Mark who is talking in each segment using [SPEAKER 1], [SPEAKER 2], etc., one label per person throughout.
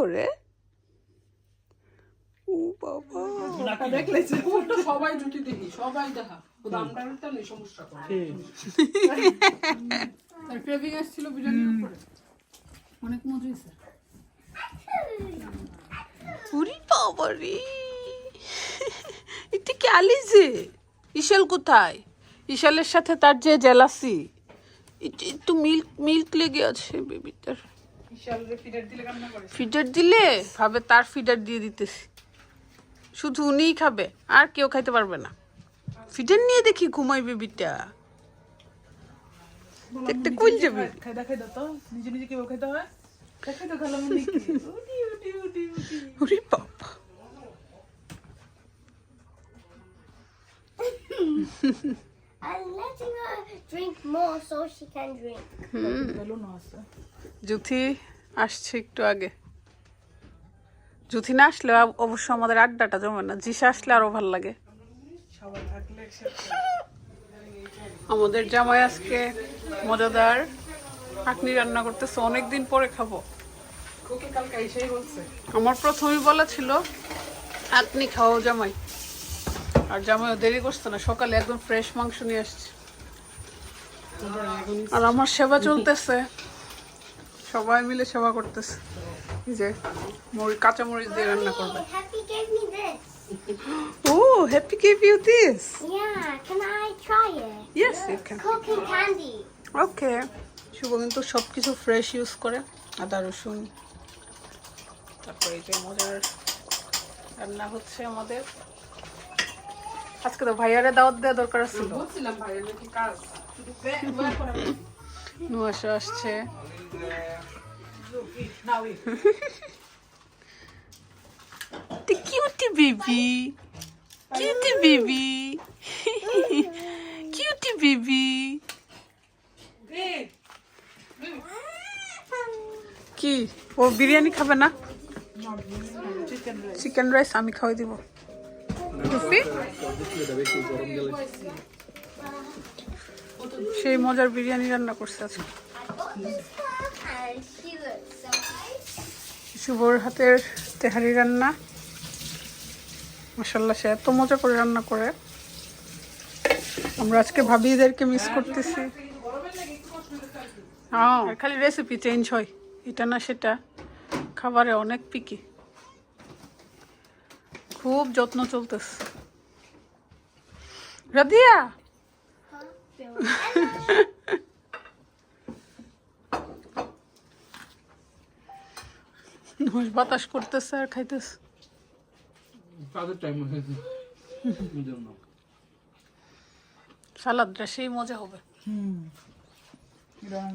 [SPEAKER 1] করে? ও বাবা।
[SPEAKER 2] দেখলে সবাই জুটি দেখি সবাই দেখা। ও দামটা উঠতে নেই সমস্যা করে তার ক্রেভিং আসছিল বিরিয়ানির উপরে। অনেক মজা হয়েছে।
[SPEAKER 1] উরি বাবা রে। এটা কি আলিজে? ইশাল কোথায়? ইশালের সাথে তার যে জেলাসি একটু মিল্ক মিল্ক লেগে আছে বেবিটার
[SPEAKER 2] ফিডার দিলে
[SPEAKER 1] ভাবে তার ফিডার দিয়ে দিতেছি। শুধু উনিই খাবে আর কেউ খাইতে পারবে না। ফিডার নিয়ে দেখি ঘুমাই বেবিটা দেখতে কই যাবে।
[SPEAKER 2] খাইদা খাইদা তো। নিজে নিজে কেউ খাইতে হয়? খাই তো খেলাম উঠি উঠি উঠি উঠি।
[SPEAKER 1] ওরে বাবা।
[SPEAKER 3] I'm letting her drink more so she can drink.
[SPEAKER 1] Juthi আসছে একটু আগে। জুথি না আসলে অব- অবশ্য আমাদের আড্ডাটা জমে না। জিসা আসলে আরও ভালো লাগে। আমাদের জামাই আজকে মজাদার চাটনি রান্না করতেছে। অনেকদিন পরে খাব। আমার প্রথমেই বলা ছিল আপনি খাও জামাই। আর জামাইও দেরি করছে না। সকালে একদম ফ্রেশ মাংস নিয়ে আসছে। আর আমার সেবা চলতেছে। সবাই মিলে সেবা করতেছে। যে মরি কাঁচা মরিচ দিয়ে রান্না করবে।
[SPEAKER 3] Hey, Happy gave me this.
[SPEAKER 1] Oh Happy give you this
[SPEAKER 3] Yeah, can I try it?
[SPEAKER 1] Yes you can
[SPEAKER 3] Cooking candy.
[SPEAKER 1] Okay Shubho কিন্তু সব কিছু ফ্রেশ ইউজ করে। আদা রসুন তারপরে এই যে মজার রান্না হচ্ছে আমাদের। আজকে তো ভাইয়ারে দাওয়াত দেওয়া দরকার ছিল।
[SPEAKER 2] বলছিলাম কাজ।
[SPEAKER 1] নুয়াশা আসছে cutie baby. Cutie baby. cutie baby. কি ও বিরিয়ানি খাবে না? চিকেন রাইস আমি খাওয়াই দিব। রুফি সেই মজার বিরিয়ানি রান্না করছে আজকে. শুভর হাতের তেহারি রান্না। মাসাল্লাহ সে এত মজা করে রান্না করে। আমরা আজকে ভাবিদেরকে মিস করতেছি। হ্যাঁ খালি রেসিপি চেঞ্জ হয়। এটা না সেটা। খাবারে অনেক পিকি খুব যত্ন চলতেছে। রাদিয়া বাতাস করতেছে আর খাইতেছে।
[SPEAKER 4] তাদের টাইম হয়েছে
[SPEAKER 1] সালাদটা সেই মজা হবে।
[SPEAKER 2] এটা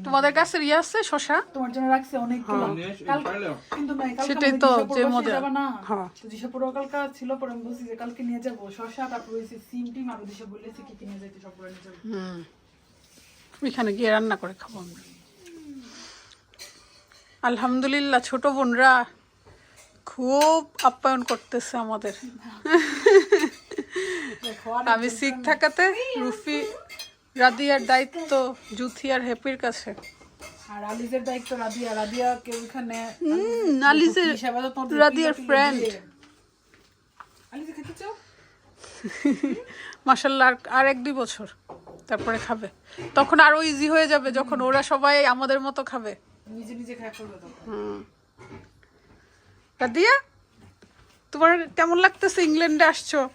[SPEAKER 1] তোমাদের কাছে ইয়ে আছে শশা?
[SPEAKER 2] তোমার জন্য রাখছি অনেকগুলো
[SPEAKER 4] নিয়ে
[SPEAKER 2] কাল- কিন্তু নাই কালকে
[SPEAKER 1] সেটাই তো, যে মজা।
[SPEAKER 2] যাবা না।
[SPEAKER 1] হ্যাঁ।
[SPEAKER 2] তো দিশাপুর কালকা ছিল পরে আমি বলছি যে কালকে নিয়ে যাব। শশা তারপর হয়েছে সিম টিম আর দিশা বলেছে কি কিনে যাইতে সব করে নিয়ে যাব।
[SPEAKER 1] হুম। ওইখানে গিয়ে রান্না করে খাব আমরা। আলহামদুলিল্লাহ ছোট বোনরা খুব আপ্যায়ন করতেছে আমাদের। আমি শিখ থাকাতে রুফি রাদিয়ার দায়িত্ব জুথি আর হ্যাপির কাছে।
[SPEAKER 2] আর আলিজের দায়িত্ব রাদিয়া। রাদিয়া কে ওইখানে
[SPEAKER 1] হুম, আলিজের রাদিয়ার
[SPEAKER 2] টিলো আলিজে খেতে চাও?
[SPEAKER 1] মাসাল্লাহ আর- এক দুই বছর তারপরে খাবে। তখন আরও ইজি হয়ে যাবে যখন ওরা সবাই আমাদের মতো খাবে।
[SPEAKER 2] নিজে নিজে খায় করবে তখন।
[SPEAKER 1] রাদিয়া তোমার কেমন লাগতেছে? ইংল্যান্ডে আসছো?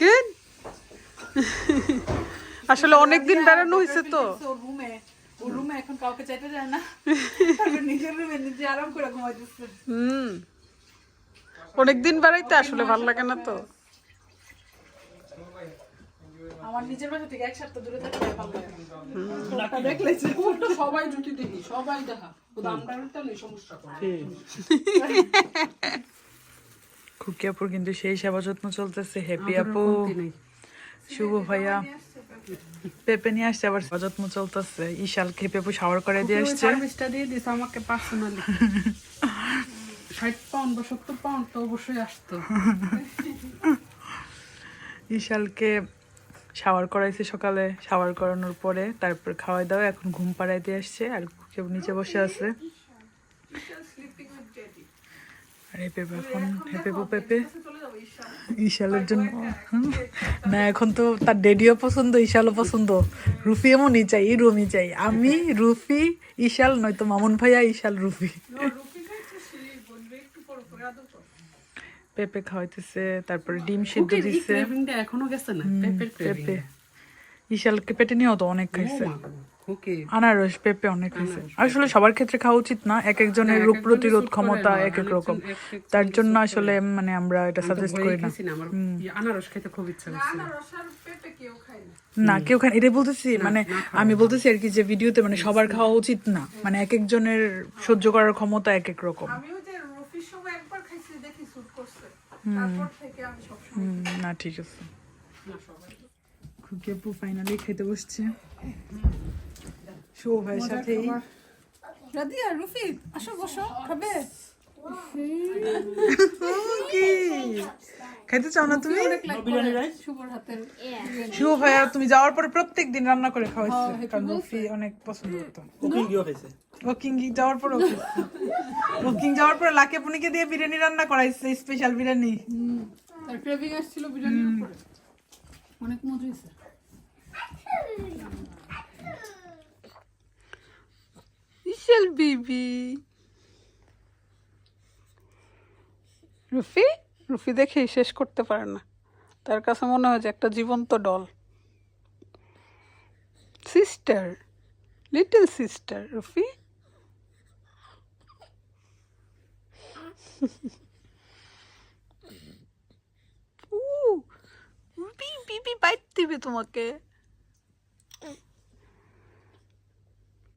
[SPEAKER 1] গুড আসলে অনেকদিন বেড়ানো হয়েছে তো।
[SPEAKER 2] ওর রুমে রুমে এখন কাউকে চাইতে যায় না নিজের রুমে নিজে আরাম করে ঘুমাইতেছে
[SPEAKER 1] হুম। অনেকদিন বেড়াইতে আসলে ভালো লাগে না তো।
[SPEAKER 2] আমার নিজের বাসা থেকে এক সপ্তাহ দূরে থাকতে ভালো লাগে দেখলে সবাই জুটি দেখি সবাই দেখা। ও দামটা উঠতে নেই সমস্যা করে।
[SPEAKER 5] খুকি আপুর কিন্তু সেই সেবা যত্ন চলতেছে হ্যাপি আপু। শুভ ভাইয়া। পেপে নিয়ে আসছে আবার সেবা যত্ন চলতেছে। ইশাল খেপে আপু শাওয়ার করে দিয়ে আসছে।
[SPEAKER 2] দিয়ে দিছে আমাকে পার্সোনালি ষাট পাউন্ড বা সত্তর পাউন্ড তো অবশ্যই আসতো।
[SPEAKER 5] ইশালকে শাওয়ার করাইছে সকালে। শাওয়ার করানোর পরে তারপর খাওয়াই দাওয়া এখন ঘুম পাড়াই দিয়ে আসছে আর আপু নিচে বসে আছে। আর এই পেঁপে এখন পেঁপো পেঁপে। ইশালের জন্য না এখন তো তার ডেডিও পছন্দ ইশালও পছন্দ। রুফি এমনই চাই রুমই চাই। আমি রুফি ইশাল নয়তো মামুন ভাইয়া ইশাল রুফি। পেঁপে খাওয়াইতেছে তারপরে ডিম সিদ্ধ দিচ্ছে
[SPEAKER 2] এখনও গেছে না?
[SPEAKER 5] পেঁপে। ইশালকে পেটে নিয়েও তো অনেক খাইছে। আনারস পেঁপে অনেক খাইছে আসলে সবার ক্ষেত্রে খাওয়া উচিত না এক একজনের রোগ প্রতিরোধ ক্ষমতা এক এক রকম। তার জন্য আসলে মানে আমরা এটা সাজেস্ট করি না।
[SPEAKER 2] আনারস খেতে খুব ইচ্ছা করছে।
[SPEAKER 1] কেউ খায় না।
[SPEAKER 5] না কেউ খান এটাই বলতেছি মানে আমি বলতেছি আর কি যে ভিডিওতে মানে সবার খাওয়া উচিত না। মানে এক একজনের সহ্য করার ক্ষমতা এক এক রকম।
[SPEAKER 1] আমিও যে রুটির সময় একবার খাইছি দেখি স্যুট করছে। তারপর থেকে আমি সবসময়
[SPEAKER 5] হুম, না ঠিক আছে। খুকি আপু ফাইনালি খেতে বসছে। শুভ ভাইয়ের সাথেই
[SPEAKER 1] রাদিয়া রুফি আসো বসো খাবে
[SPEAKER 5] খাইতে চাও না তুমি? শুভ ভাইয়া তুমি যাওয়ার পরে প্রত্যেক দিন রান্না করে খাওয়াইছো কারণ রুফি অনেক পছন্দ করতো। ওকিং যাওয়ার পরে ওকিং যাওয়ার পরে লাকে পুনিকে দিয়ে বিরিয়ানি রান্না করাইছে স্পেশাল বিরিয়ানি।
[SPEAKER 1] তার ক্রেভিং আসছিল বিরিয়ানির উপরে। অনেক মজা হয়েছে। ইশাল বিবি রুফি? রুফি দেখেই শেষ করতে পারে না। তার কাছে মনে হয় যে একটা জীবন্ত ডল সিস্টার লিটল সিস্টার রুফি? বিবি বাইট দিবে তোমাকে।